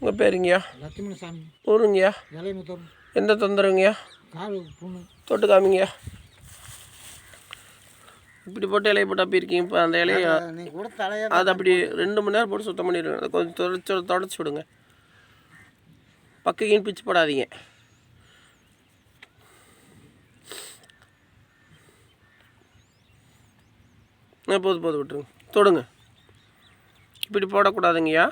உங்கள் பேருங்கய்யா? லட்சுமண சாமி ஊருங்கய்யா எந்த தொந்தரவுங்கய்யா? தொட்டு காமிங்கய்யா? இப்படி போட்டு இலையை போட்டு அப்படி இருக்கீங்க. இப்போ அந்த இலையை அது அப்படி ரெண்டு மணி நேரம் போட்டு சுத்தம் பண்ணிடுங்க. அதை கொஞ்சம் தொடச்சி தொடச்சி விடுங்க. பக்கையும் பிச்சு போடாதீங்க. ஆ போதும் போதும் விட்டுருங்க. தொடுங்க. இப்படி போடக்கூடாதுங்கய்யா.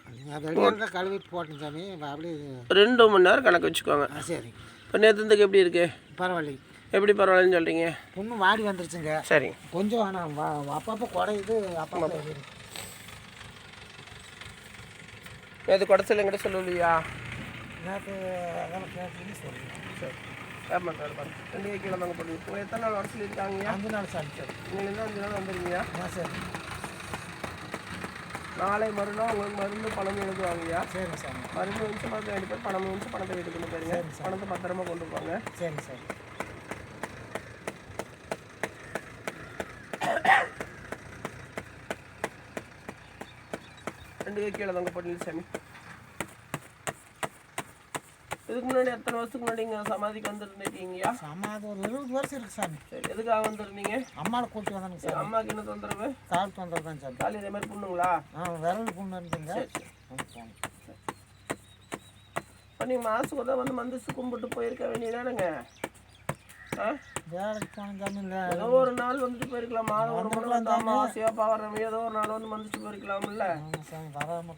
கழுவிட்டு போட்டேன் சாமி. அப்படியே ரெண்டு மணி நேரம் கணக்கு வச்சுக்கோங்க. சரி. இப்போ நேற்றுக்கு எப்படி இருக்கு? பரவாயில்ல. எப்படி பரவாயில்லன்னு சொல்கிறீங்க புண்ணு வாடி வந்துருச்சுங்க. சரி. கொஞ்சம் ஆனால் வா அப்பப்போ குறையுது அப்பப்போ நேற்று குடச்சல் எங்கிட்ட சொல்லலையா? நேற்று அதெல்லாம் கேட்டு சொல்லுங்கள் சரி. ஆமாம் சார் ரெண்டு கீழே தாங்க போடுங்க உங்களை எத்தனை நாள் வர சொல்லியிருக்காங்கய்யா அஞ்சு நாள் சரி நீங்கள் என்ன அஞ்சு நாள் வந்துருங்கய்யா? ஆ சரி. நாளை மறுநாள் உங்களுக்கு மருந்து பணம் எழுதுவாங்கய்யா? சரிங்க சாமி மருந்து வந்து பணத்தை எடுத்து பணம் வந்து பணத்தை வீட்டுக்கு கொண்டு போயிருங்க. பணத்தை பத்திரமா கொண்டு போங்க. சரிங்க சார். ரெண்டு கீழே தாங்க போட்டு சாமி. இதுக்கு முன்னாடி எத்தனை வருஷத்துக்கு முன்னாடி இங்கே சமாதிக்கு வந்துருந்துருக்கீங்கய்யா சமாதி ஒரு இருபது வருஷம் இருக்கு சாமி. சரி எதுக்காக வந்திருந்தீங்க? அம்மாவை கூட்டி வந்தானுங்க சார் அம்மாவுக்கு என்ன தொந்தரவு? கால் தொந்தரவு தான் சாமி. காலி இதே மாதிரி புண்ணுங்களா? ஆ விரல் புண்ணு இருந்துங்க சரி. சரி இப்போ நீங்கள் மாதத்துக்கு தான் வந்து மந்திரிச்சு கும்பிட்டு போயிருக்க வேண்டியதானுங்க? ஆ? வேலைக்கு ஏதோ ஒரு நாள் வந்துட்டு போயிருக்கலாம்? மாதம் ஒரு முறை அமாவாசையா பௌர்ணமி ஏதோ ஒரு நாள் வந்து வந்துட்டு போயிருக்கலாம்ல.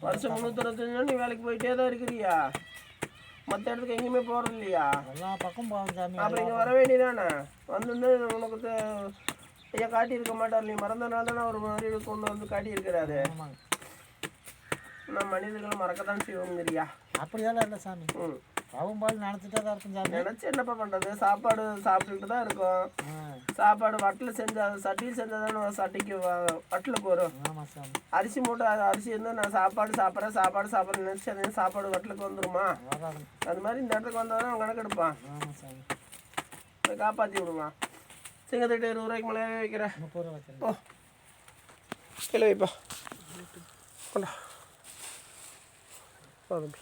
வருஷம் முந்நூற்றி நீ வேலைக்கு போயிட்டே தான் இருக்கிறியா? மற்ற இடத்துக்கு எங்கேயுமே போகிறது இல்லையா எல்லா பக்கம் போவோம் சாமி. அப்புறம் இங்கே வர வேண்டியதானே வந்து உனக்கு ஐயா காட்டியிருக்க மாட்டார். நீ மறந்தனால தானே ஒரு மாதிரி கொண்டு வந்து காட்டியிருக்கிறாரு. நான் மனிதர்கள் மறக்கத்தான் செய்வோங்கிறியா அப்படியெல்லாம் இல்லை சாமி. ம். பால் நினச்சிட்டே தான் இருக்கும் சாமி. நினச்சி என்னப்பா பண்ணுறது சாப்பாடு சாப்பிட்டுக்கிட்டு தான் இருக்கோம். சாப்பாடு வட்டில் செஞ்சா சட்டியில் செஞ்சால் தானே சட்டிக்கு வட்டிலுக்கு வரும். ஆமாம் சாமி. அரிசி மூட்டை அது அரிசி இருந்து நான் சாப்பாடு சாப்பிட்றேன் சாப்பாடு சாப்பிட்றேன். நினச்சி அது சாப்பாடு வட்டிலுக்கு வந்துருமா? வராதுங்க அது மாதிரி இந்த இடத்துக்கு வந்தாலும் அவன் கணக்கு எடுப்பான். ஆமாம் சாமி. காப்பாற்றி விடுவான் சிங்கத்திட்ட இருபது ரூபாய்க்கு மேலே வைக்கிறேன். முப்பது ஓ கீழே வைப்பா. கொண்டா. போதும்